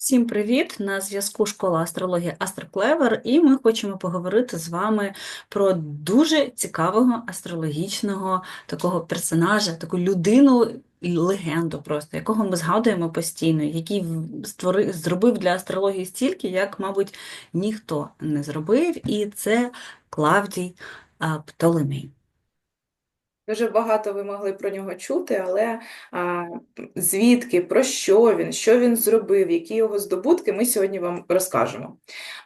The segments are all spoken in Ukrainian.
Всім привіт! На зв'язку школа астрології Астроклевер, і ми хочемо поговорити з вами про дуже цікавого астрологічного такого персонажа, таку людину легенду, просто якого ми згадуємо постійно, який в- створи, зробив для астрології стільки, як, мабуть, ніхто не зробив, і це Клавдій Птолемей. Дуже багато ви могли про нього чути, але а, звідки, про що він, що він зробив, які його здобутки, ми сьогодні вам розкажемо.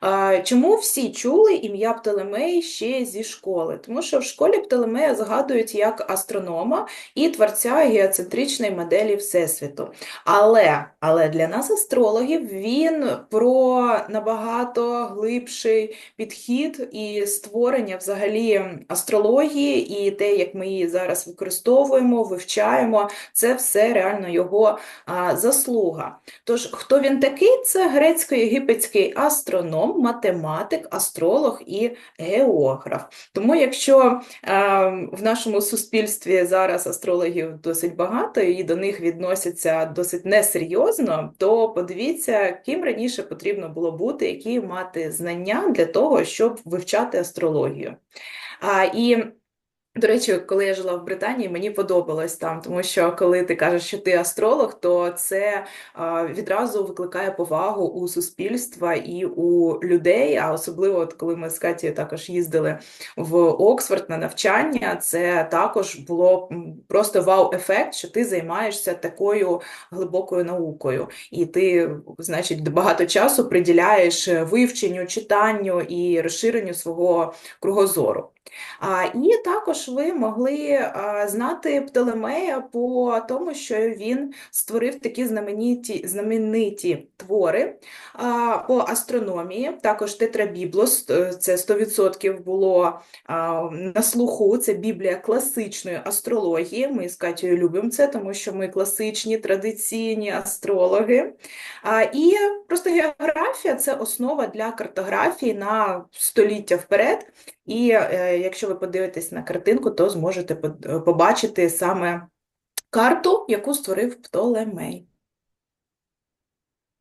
А, чому всі чули ім'я Птолемей ще зі школи? Тому що в школі Птолемея згадують як астронома і творця геоцентричної моделі Всесвіту. Але, але для нас, астрологів, він про набагато глибший підхід і створення взагалі астрології і те, як ми її зараз використовуємо, вивчаємо, це все реально його а, заслуга. Тож, хто він такий? Це грецько-єгипетський астроном, математик, астролог і географ. Тому, якщо а, в нашому суспільстві зараз астрологів досить багато і до них відносяться досить несерйозно, то подивіться, ким раніше потрібно було бути, які мати знання для того, щоб вивчати астрологію. А, і до речі, коли я жила в Британії, мені подобалось там, тому що коли ти кажеш, що ти астролог, то це а, відразу викликає повагу у суспільства і у людей. А особливо, от коли ми з Катією також їздили в Оксфорд на навчання, це також було просто вау-ефект, що ти займаєшся такою глибокою наукою, і ти, значить, багато часу приділяєш вивченню, читанню і розширенню свого кругозору. І також ви могли а, знати Птолемея по тому, що він створив такі знамениті, знамениті твори по астрономії. Також Тетрабіблос, е, це 100% було на слуху, це Біблія класичної астрології. Ми з Катєю любимо це, тому що ми класичні, традиційні астрологи. І просто географія це основа для картографії на століття вперед. І е, якщо ви подивитесь на картинку, то зможете е, побачити саме карту, яку створив Птолемей.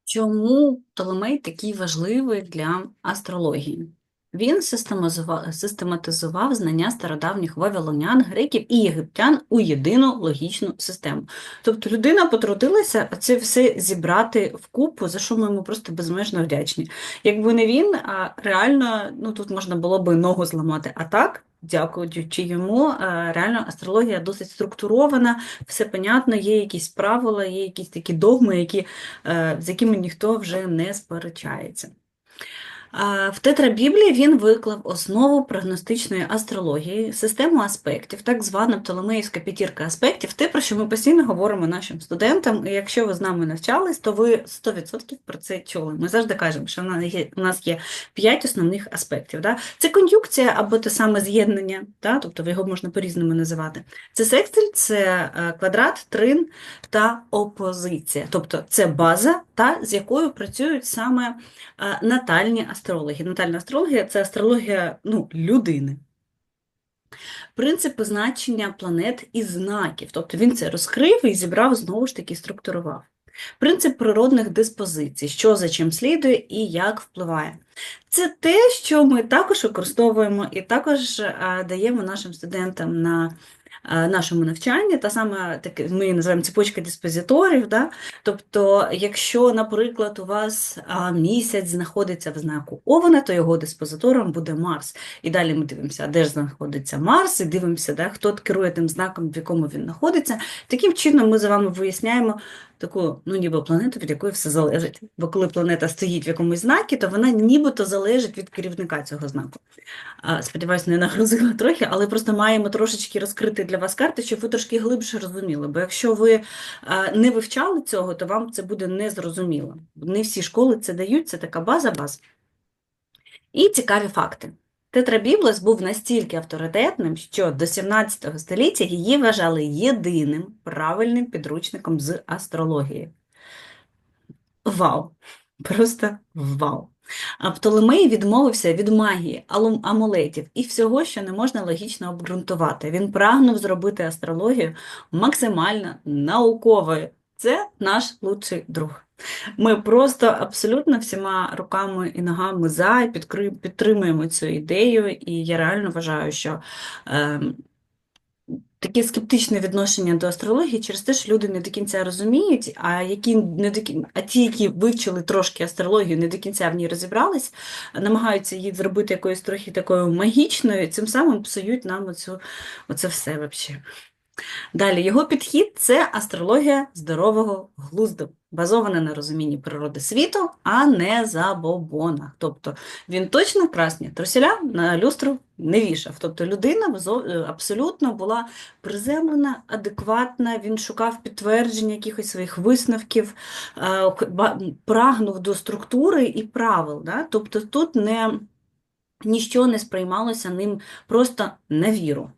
Чому Птолемей такий важливий для астрології? Він систематизував, знання стародавніх вавилонян, греків і єгиптян у єдину логічну систему. Тобто людина потрудилася це все зібрати вкупу, за що ми йому просто безмежно вдячні. Якби не він, а реально ну, тут можна було би ногу зламати. А так, дякуючи йому, е, реально астрологія досить структурована, все понятно, є якісь правила, є якісь такі догми, які е, з якими ніхто вже не сперечається. В Тетрабіблії він виклав основу прогностичної астрології, систему аспектів, так звана Птолемеївська п'ятірка аспектів, те, про що ми постійно говоримо нашим студентам. І якщо ви з нами навчались, то ви 100% про це чули. Ми завжди кажемо, що у нас є 5 основних аспектів. Да? Це кон'юнкція або те саме з'єднання, да? тобто його можна по-різному називати. Це секстиль, це е, квадрат, трин та опозиція. Тобто це база, та, з якою працюють саме е, натальні астрологи. Натальна астрологія це астрологія ну, людини. Принцип позначення планет і знаків. Тобто він це розкрив і зібрав, знову ж таки, структурував. Принцип природних диспозицій, що за чим слідує і як впливає. Це те, що ми також використовуємо і також даємо нашим студентам на нашому навчанні, та саме таке, ми називаємо цепочка диспозиторів. Да? Тобто, якщо, наприклад, у вас місяць знаходиться в знаку Овна, то його диспозитором буде Марс. І далі ми дивимося, де ж знаходиться Марс, і дивимося, да, хто керує тим знаком, в якому він знаходиться. Таким чином ми з вами виясняємо таку, ну, ніби планету, від якої все залежить. Бо коли планета стоїть в якомусь знакі, то вона нібито залежить від керівника цього знаку. Сподіваюсь, не нагрузила трохи, але просто маємо трошечки розкрити для вас карти, щоб ви трошки глибше розуміли. Бо якщо ви а, не вивчали цього, то вам це буде незрозуміло. Не всі школи це дають, це така база баз. І цікаві факти. Тетрабіблос був настільки авторитетним, що до 17 століття її вважали єдиним правильним підручником з астрології. Вау! Просто вау! А Птолемей відмовився від магії, амулетів і всього, що не можна логічно обґрунтувати. Він прагнув зробити астрологію максимально науковою. це наш лучший друг. Ми просто абсолютно всіма руками і ногами за і підтримуємо цю ідею, і я реально вважаю, що ем, таке скептичне відношення до астрології через те, що люди не до кінця розуміють, а які не до кін- а ті, які вивчили трошки астрологію, не до кінця в ній розібрались, намагаються її зробити якоюсь трохи такою магічною, цим самим псують нам оцю, оце все вообще. Далі, його підхід це астрологія здорового глузду, базована на розумінні природи світу, а не забобонах. Тобто він точно красні труселя на люстру не вішав. Тобто людина е, абсолютно була приземлена, адекватна, він шукав підтвердження якихось своїх висновків, е, прагнув до структури і правил. Да? Тобто тут не, ніщо не сприймалося ним просто на віру.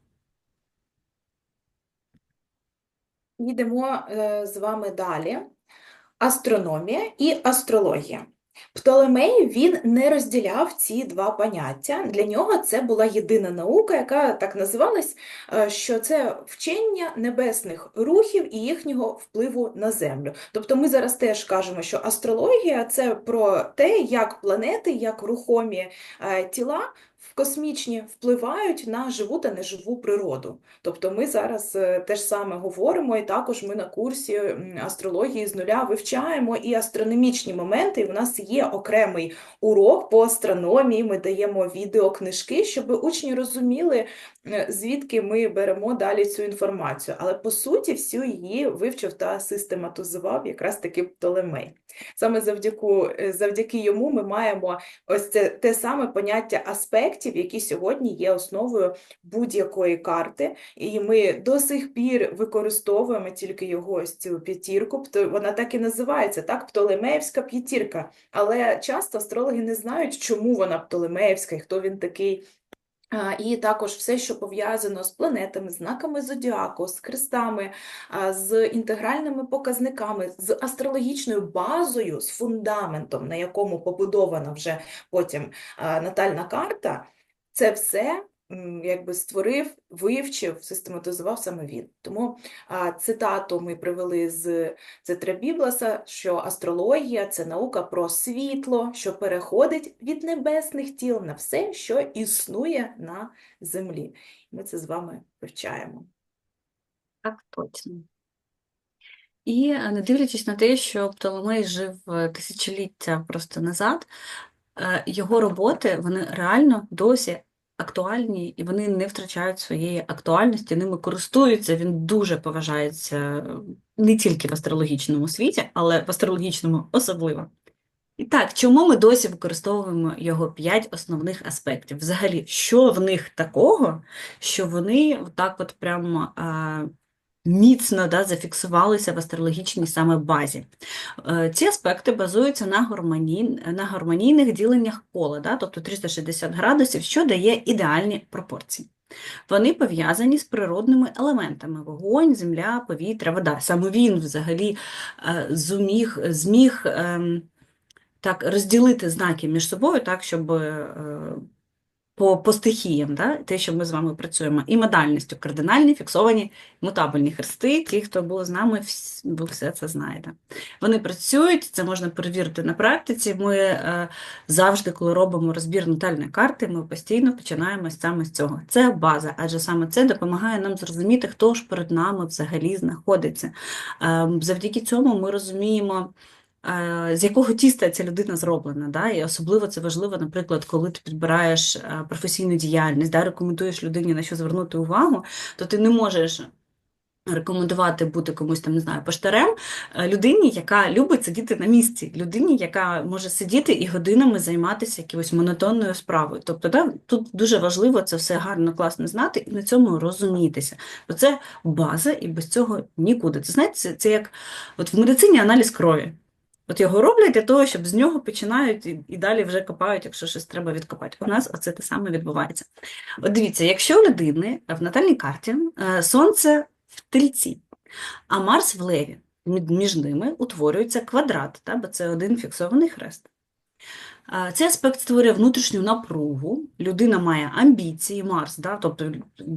Йдемо е, з вами далі. Астрономія і астрологія. Птолемей він не розділяв ці два поняття. Для нього це була єдина наука, яка так називалась, е, що це вчення небесних рухів і їхнього впливу на Землю. Тобто ми зараз теж кажемо, що астрологія це про те, як планети, як рухомі е, тіла космічні впливають на живу та неживу природу. Тобто ми зараз е, те ж саме говоримо, і також ми на курсі астрології з нуля вивчаємо і астрономічні моменти. І в нас є окремий урок по астрономії. Ми даємо відеокнижки, щоб учні розуміли, е, звідки ми беремо далі цю інформацію. Але по суті, всю її вивчив та систематизував якраз таки Птолемей. Саме завдяку, е, завдяки йому ми маємо ось це те саме поняття аспектів, які сьогодні є основою будь-якої карти. І ми до сих пір використовуємо тільки його ось цю п'ятірку. Вона так і називається, так, Птолемеївська п'ятірка. Але часто астрологи не знають, чому вона Птолемеївська і хто він такий. І також все, що пов'язано з планетами, знаками зодіаку, з хрестами, з інтегральними показниками, з астрологічною базою, з фундаментом, на якому побудована вже потім натальна карта, це все якби створив, вивчив, систематизував саме він. Тому а, цитату ми привели з Цетра Бібласа, що астрологія – це наука про світло, що переходить від небесних тіл на все, що існує на землі. Ми це з вами вивчаємо. Так, точно. І е, не дивлячись на те, що Птоломей жив е, тисячоліття просто назад, е, його роботи, вони реально досі актуальні, і вони не втрачають своєї актуальності, ними користуються, він дуже поважається е, не тільки в астрологічному світі, але в астрологічному особливо. І так, чому ми досі використовуємо його п'ять основних аспектів? Взагалі, що в них такого, що вони так от прямо а, міцно да, зафіксувалися в астрологічній саме базі? Е, Ці аспекти базуються на, гармоній, на гармонійних діленнях кола, да, тобто 360 градусів, що дає ідеальні пропорції. Вони пов'язані з природними елементами: вогонь, земля, повітря, вода. Саме він взагалі е, зуміг, зміг ем, так, розділити знаки між собою, так, щоб е, по, по стихіям, да, те, що ми з вами працюємо, і модальністю кардинальні, фіксовані, мутабельні хрести. Ті, хто був з нами, все це знаєте. Вони працюють, це можна перевірити на практиці. Ми е, завжди, коли робимо розбір натальної карти, ми постійно починаємо саме з цього. Це база, адже саме це допомагає нам зрозуміти, хто ж перед нами взагалі знаходиться. Е, завдяки цьому ми розуміємо. З якого тіста ця людина зроблена, да? І особливо це важливо, наприклад, коли ти підбираєш е, професійну діяльність, да? рекомендуєш людині на що звернути увагу, то ти не можеш рекомендувати бути комусь там, не знаю, поштарем, е, людині, яка любить сидіти на місці, людині, яка може сидіти і годинами займатися якоюсь монотонною справою. Тобто, да, тут дуже важливо це все гарно, класно знати і на цьому розумітися. Бо це база, і без цього нікуди. Це знаєте, це, це як от в медицині аналіз крові. От його роблять для того, щоб з нього починають і, і далі вже копають, якщо щось треба відкопати. У нас оце те саме відбувається. От дивіться, якщо у людини в натальній карті е, сонце в тельці, а Марс в леві, між ними утворюється квадрат, та, бо це один фіксований хрест. Цей аспект створює внутрішню напругу, людина має амбіції, Марс, да, тобто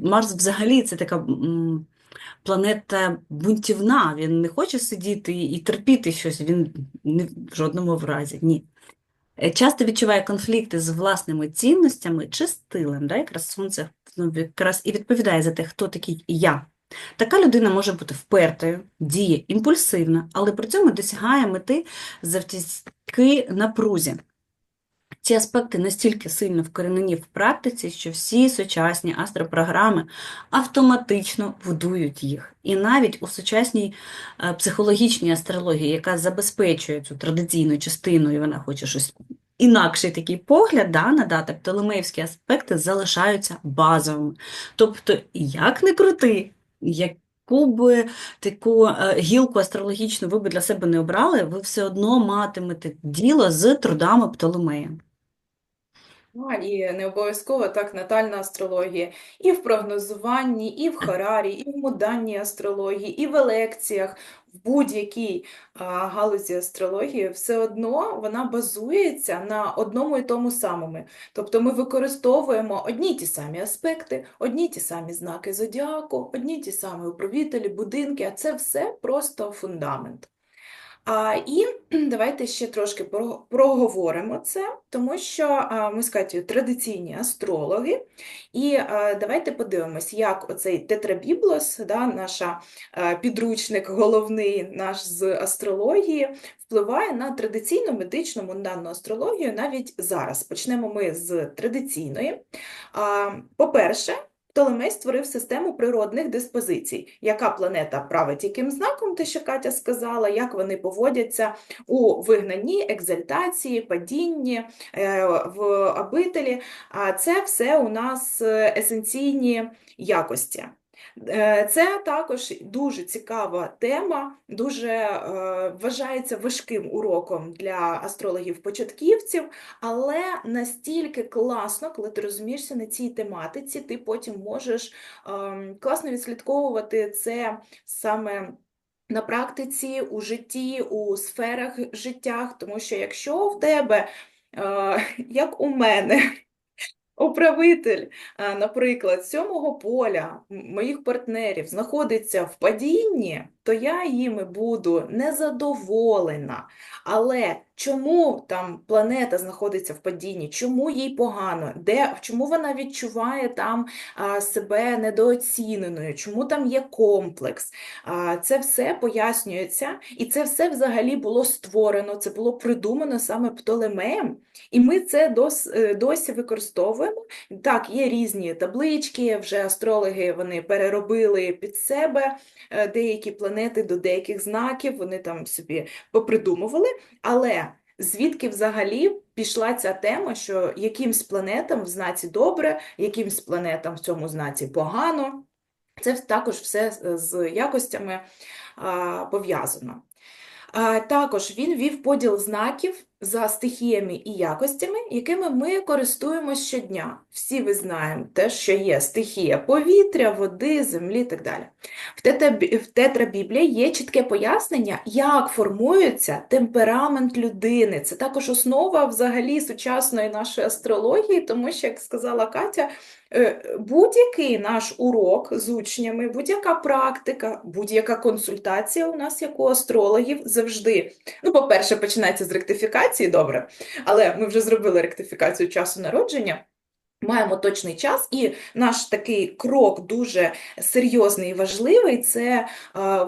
Марс взагалі це така планета бунтівна, він не хоче сидіти і терпіти щось, він не в жодному в разі, ні. Е, Часто відчуває конфлікти з власними цінностями чи стилем, да? якраз сонце ну, якраз і відповідає за те, хто такий я. Така людина може бути впертою, діє імпульсивна, але при цьому досягає мети завдяки напрузі. Ці аспекти настільки сильно вкоренені в практиці, що всі сучасні астропрограми автоматично будують їх. І навіть у сучасній е, психологічній астрології, яка забезпечує цю традиційну частину, і вона хоче щось інакший такий погляд да, надати, птолемеївські аспекти залишаються базовими. Тобто, як не крути, яку б таку е, гілку астрологічну ви б для себе не обрали, ви все одно матимете діло з трудами Птолемея. І не обов'язково так натальна астрологія. І в прогнозуванні, і в Харарі, і в муданній астрології, і в лекціях, в будь-якій галузі астрології, все одно вона базується на одному і тому самому. Тобто ми використовуємо одні ті самі аспекти, одні ті самі знаки зодіаку, одні ті самі управителі, будинки, а це все просто фундамент. А, і давайте ще трошки проговоримо це, тому що ми з Катєю традиційні астрологи, і давайте подивимось, як оцей тетрабіблос, да, наша підручник головний наш з астрології, впливає на традиційну медичну мунданну астрологію навіть зараз. Почнемо ми з традиційної. По-перше, Птолемей створив систему природних диспозицій. Яка планета править яким знаком, те, що Катя сказала, як вони поводяться у вигнанні, екзальтації, падінні, е, в обителі. А це все у нас е, есенційні якості. Е, Це також дуже цікава тема, дуже е, вважається важким уроком для астрологів-початківців, але настільки класно, коли ти розумієшся на цій тематиці, ти потім можеш ем, класно відслідковувати це саме. На практиці, у житті, у сферах життях, тому що якщо в тебе, е, як у мене, управитель, е, наприклад, сьомого поля моїх партнерів знаходиться в падінні, то я їми буду незадоволена. Але чому там планета знаходиться в падінні? Чому їй погано? Де, чому вона відчуває там себе недооціненою? Чому там є комплекс? А, Це все пояснюється, і це все взагалі було створено, це було придумано саме Птолемеєм, і ми це дос, е, досі використовуємо. Так, є різні таблички, вже астрологи вони переробили під себе е, деякі планети до деяких знаків, вони там собі попридумували, але звідки взагалі пішла ця тема, що якимсь планетам в знаці добре, якимсь планетам в цьому знаці погано. Це також все з- з якостями пов'язано. Також він вів поділ знаків за стихіями і якостями, якими ми користуємося щодня. Всі ви знаємо те, що є стихія повітря, води, землі і так далі. В тетрабіблії є чітке пояснення, як формується темперамент людини. Це також основа взагалі сучасної нашої астрології, тому що, як сказала Катя, е, будь-який наш урок з учнями, будь-яка практика, будь-яка консультація у нас, як у астрологів, завжди. Ну, по-перше, починається з ректифікації, добре, але ми вже зробили ректифікацію часу народження. Маємо точний час, і наш такий крок дуже серйозний і важливий це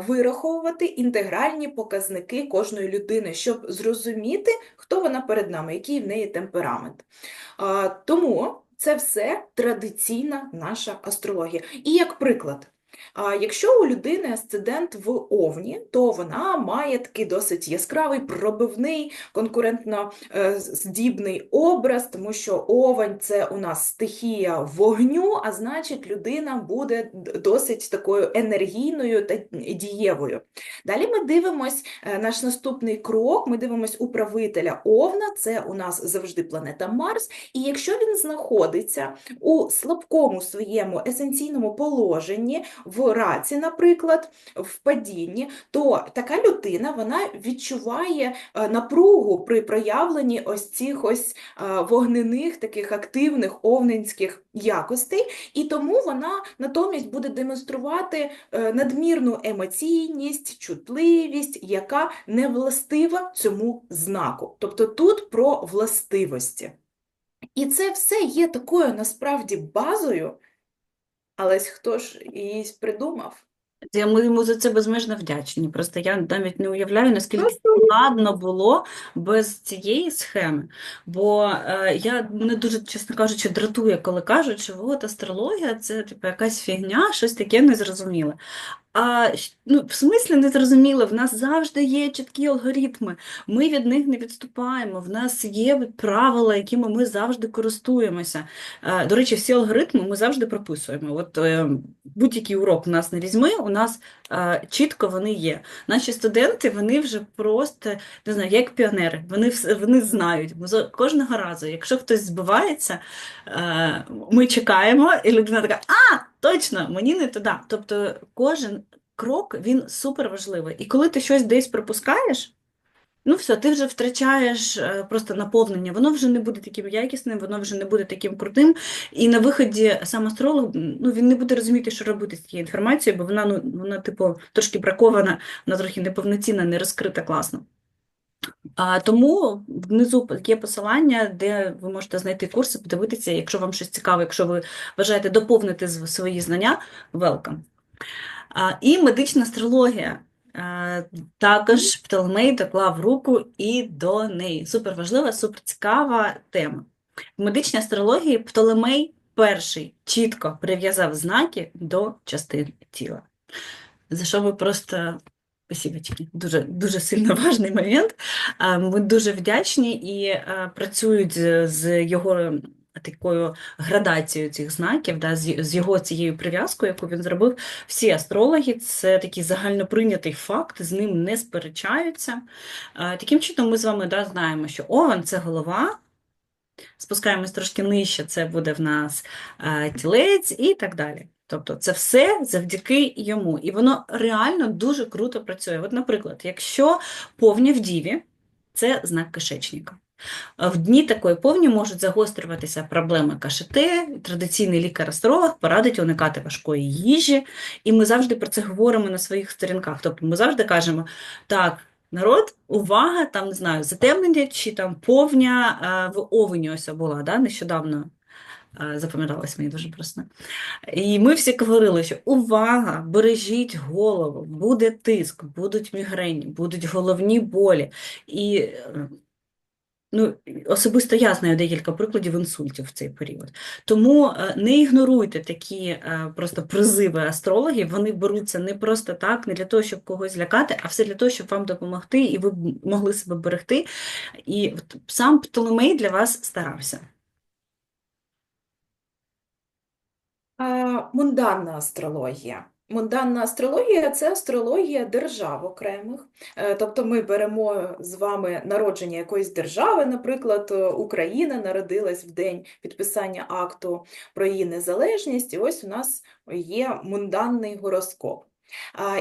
вираховувати інтегральні показники кожної людини, щоб зрозуміти, хто вона перед нами, який в неї темперамент. Тому це все традиційна наша астрологія. І як приклад, якщо у людини асцендент в Овні, то вона має такий досить яскравий, пробивний, конкурентно е, здібний образ, тому що овень це у нас стихія вогню, а значить, людина буде досить такою енергійною та дієвою. Далі ми дивимось е, наш наступний крок. Ми дивимось управителя Овна, це у нас завжди планета Марс. І якщо він знаходиться у слабкому своєму есенційному положенні, в раці, наприклад, в падінні, то така людина вона відчуває е, напругу при проявленні ось цих ось е, вогнених, таких активних овненських якостей, і тому вона натомість буде демонструвати е, надмірну емоційність, чутливість, яка не властива цьому знаку. Тобто тут про властивості. І це все є такою насправді базою, але хто ж її придумав? Я- Ми йому за це безмежно вдячні. Просто я навіть не уявляю, наскільки складно було без цієї схеми. Бо е, я мене дуже, чесно кажучи, дратує, коли кажуть, що от астрологія це типу, якась фігня, щось таке незрозуміле. А ну, в смислі незрозуміло, в нас завжди є чіткі алгоритми, ми від них не відступаємо, в нас є правила, якими ми завжди користуємося. Е, До речі, всі алгоритми ми завжди прописуємо. От е, будь-який урок у нас не візьми, у нас е, чітко вони є. Наші студенти, вони вже просто, не знаю, як піонери, вони, вони знають. Кожного разу, якщо хтось збивається, ми чекаємо, і людина така, а, точно, мені не туди. Тобто кожен крок, він супер важливий. І коли ти щось десь пропускаєш, Ну, все, ти вже втрачаєш е, просто наповнення, воно вже не буде таким якісним, воно вже не буде таким крутим. І на виході сам астролог, ну, він не буде розуміти, що робити з цією інформацією, бо вона, ну, вона, типу, трошки бракована, вона трохи неповноцінна, не розкрита класно. Тому внизу є посилання, де ви можете знайти курси, подивитися, якщо вам щось цікаве, якщо ви бажаєте доповнити свої знання, welcome. І медична астрологія. Також Птолемей доклав руку і до неї. Супер важлива, супер цікава тема. В медичній астрології Птолемей перший чітко прив'язав знаки до частин тіла. За що ми просто спасибочки. Дуже, дуже сильно важний момент. Ми дуже вдячні і працюють з- його такою градацією цих знаків, да, з, його цією прив'язкою, яку він зробив. Всі астрологи, це такий загальноприйнятий факт, з ним не сперечаються. Таким чином, ми з вами да, знаємо, що овен це голова. Спускаємось трошки нижче, це буде в нас тілець і так далі. Тобто це все завдяки йому. І воно реально дуже круто працює. От, наприклад, якщо повня в діві, це знак кишечника. В дні такої повні можуть загострюватися проблеми КШТ, традиційний лікар-астролог порадить уникати важкої їжі, і ми завжди про це говоримо на своїх сторінках. Тобто ми завжди кажемо, так, народ, увага, там, не знаю, затемнення чи там повня е, в Овені ось була, да, нещодавно запам'яталось мені дуже просто. І ми всі говорили, що увага, бережіть голову, буде тиск, будуть мігрені, будуть головні болі. І е, ну, особисто я знаю декілька прикладів інсультів в цей період. Тому е, не ігноруйте такі е, просто призиви астрологів. Вони беруться не просто так, не для того, щоб когось злякати, а все для того, щоб вам допомогти, і ви могли себе берегти. І сам Птолемей для вас старався. А, Мунданна астрологія. Мунданна астрологія це астрологія держав окремих. Е, Тобто ми беремо з вами народження якоїсь держави, наприклад, е, Україна народилась в день підписання акту про її незалежність, і ось у нас є мунданний гороскоп.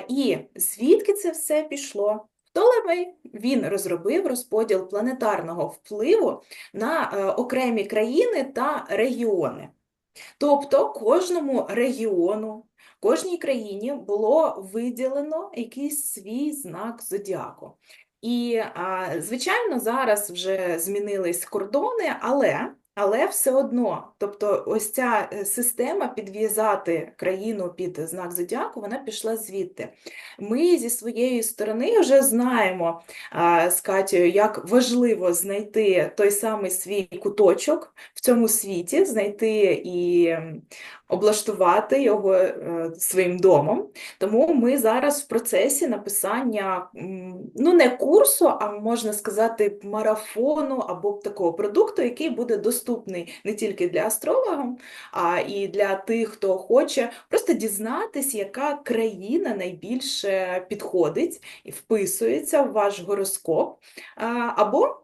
І звідки це все пішло? Птолемей він розробив розподіл планетарного впливу на е, окремі країни та регіони. Тобто кожному регіону, кожній країні було виділено якийсь свій знак зодіаку. І, звичайно, зараз вже змінились кордони, але, але все одно, тобто ось ця е, система підв'язати країну під знак зодіаку, вона пішла звідти. Ми зі своєї сторони вже знаємо з Катєю, як важливо знайти той самий свій куточок в цьому світі, знайти і облаштувати його е, своїм домом. Тому ми зараз в процесі написання, ну не курсу, а можна сказати, марафону або такого продукту, який буде доступний не тільки для астрологів, а і для тих, хто хоче просто дізнатись, яка країна найбільше підходить і вписується в ваш гороскоп, або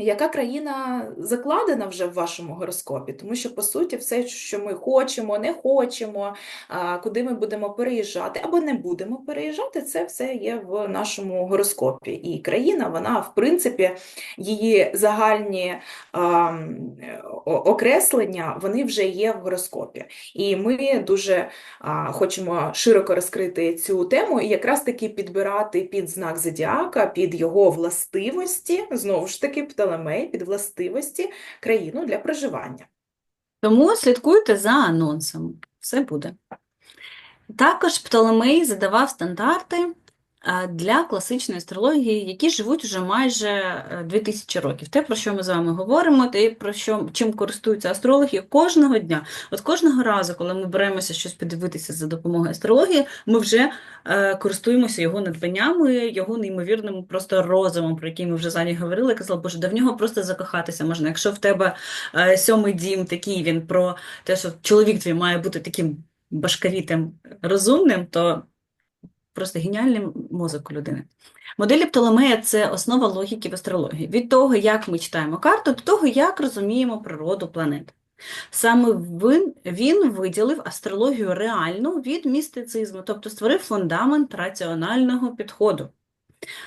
яка країна закладена вже в вашому гороскопі? Тому що, по суті, все, що ми хочемо, не хочемо, куди ми будемо переїжджати або не будемо переїжджати, це все є в нашому гороскопі. І країна, вона, в принципі, її загальні а, окреслення, вони вже є в гороскопі. І ми дуже а, хочемо широко розкрити цю тему і якраз таки підбирати під знак зодіака, під його властивості, знову ж таки, Птолемей, під властивості країну для проживання. Тому слідкуйте за анонсом. Все буде. Також Птолемей задавав стандарти для класичної астрології, які живуть вже майже е, 2000 років. Те, про що ми з вами говоримо, те, про що, чим користуються астрологи кожного дня. От кожного разу, коли ми беремося щось подивитися за допомогою астрології, ми вже е, користуємося його надбаннями, його неймовірним просто розумом, про який ми вже за говорили. Казала, боже, да в нього просто закохатися можна. Якщо в тебе е, сьомий дім такий, він про те, що чоловік твій має бути таким башковітим, розумним, то просто геніальний мозок у людини. Моделі Птолемея – це основа логіки в астрології. Від того, як ми читаємо карту, до того, як розуміємо природу планет. Саме він, він виділив астрологію реальну від містицизму, тобто створив фундамент раціонального підходу.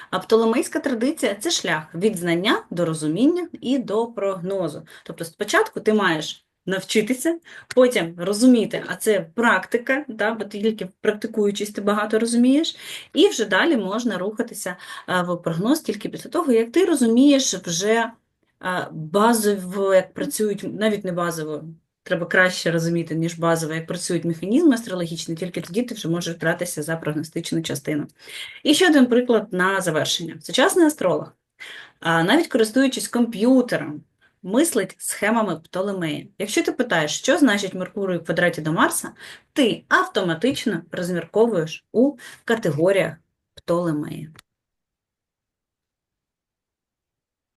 А птолемейська традиція – це шлях від знання до розуміння і до прогнозу. Тобто спочатку ти маєш навчитися, потім розуміти, а це практика, да, бо тільки практикуючись, ти багато розумієш, і вже далі можна рухатися в прогноз тільки після того, як ти розумієш вже базово, як працюють, навіть не базово, треба краще розуміти, ніж базово, як працюють механізми астрологічні, тільки тоді ти вже можеш братися за прогностичну частину. І ще один приклад на завершення. Сучасний астролог, навіть користуючись комп'ютером, мислить схемами Птолемея. Якщо ти питаєш, що значить Меркурій в квадраті до Марса, ти автоматично розмірковуєш у категоріях Птолемея.